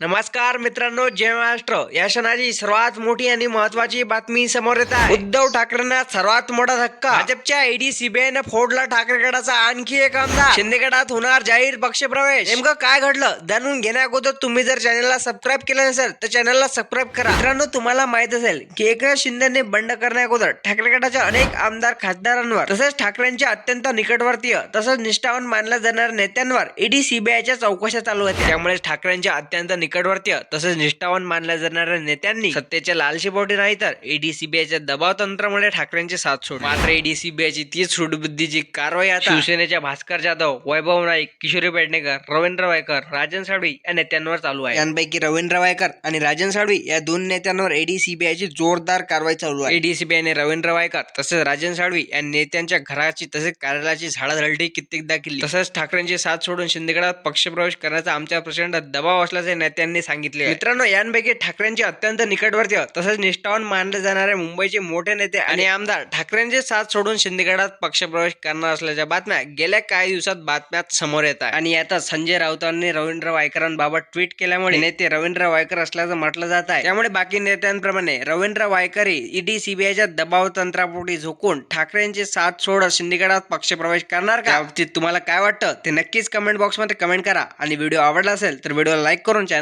नमस्कार मित्रांनो जय महाराष्ट्र. या क्षणाची सर्वात मोठी आणि महत्वाची बातमी समोर येत आहे. उद्धव ठाकरेंना सर्वात मोठा धक्का. भाजपच्या ईडी सीबीआयनं फोडला ठाकरे गटाचा आणखी एक आमदार. शिंदे गटात होणार जाहीर पक्षप्रवेश. नेमकं काय घडलं? जाणून घेण्याअगोदर तुम्ही जर चॅनलला सबस्क्राईब केलं नसेल तर चॅनलला सबस्क्राईब करा. मित्रांनो तुम्हाला माहीत असेल की एकनाथ शिंदेने बंड करण्याअगोदर ठाकरे गटाच्या अनेक आमदार खासदारांवर तसेच ठाकरेंच्या अत्यंत निकटवर्तीय तसंच निष्ठावान मानल्या जाणाऱ्या नेत्यांवर ईडी सीबीआयच्या चौकशा चालू होत्या. त्यामुळे ठाकरेंच्या अत्यंत निकटवर्तीय तसेच निष्ठावान मानल्या जाणाऱ्या नेत्यांनी सत्तेच्या लालशीपोटी नाही तर ईडी सीबीआयच्या दबाव तंत्रामुळे ठाकरेंची साथ सोडली. मात्र ईडी सीबीआयची तीच सूडबुद्धीची कारवाई आता शिवसेनेच्या भास्कर जाधव वैभव नाईक किशोरी पेडणेकर रवींद्र वायकर राजन साळवी या नेत्यांवर चालू आहे. यांपैकी रवींद्र वायकर आणि राजन साळवी या दोन नेत्यांवर ईडी सीबीआयची जोरदार कारवाई चालू आहे. ईडी सीबीआयने रवींद्र वायकर तसेच राजन साळवी या नेत्यांच्या घराची तसेच कार्यालयाची झाडाझडती कित्येकदा केली. तसंच ठाकरेंची साथ सोडून शिंदेगडात पक्षप्रवेश करण्याचा आमच्या प्रचंड दबाव असल्याचे नेत्यांनी सांगितले मित्रांनो यांपैकी ठाकरेंचे अत्यंत निकटवर्तीय तसेच निष्ठावान मानले जाणारे मुंबईचे मोठे नेते आणि आमदार ठाकरेंचे साथ सोडून शिंदेगडात पक्षप्रवेश करणार असल्याच्या बातम्या गेल्या काही दिवसात बातम्यात समोर येत आहे आणि आता संजय राऊतांनी रवींद्र वायकरांबाबत ट्विट केल्यामुळे नेते रवींद्र वायकर असल्याचं म्हटलं जात आहे. त्यामुळे बाकी नेत्यांप्रमाणे रवींद्र वायकरही ईडी सीबीआयच्या दबाव तंत्रापोटी झोकून ठाकरेंचे साथ सोडत शिंदेगडात पक्षप्रवेश करणार का? बाबतीत तुम्हाला काय वाटतं ते नक्कीच कमेंट बॉक्समध्ये कमेंट करा. आणि व्हिडिओ आवडला असेल तर व्हिडिओला लाईक करून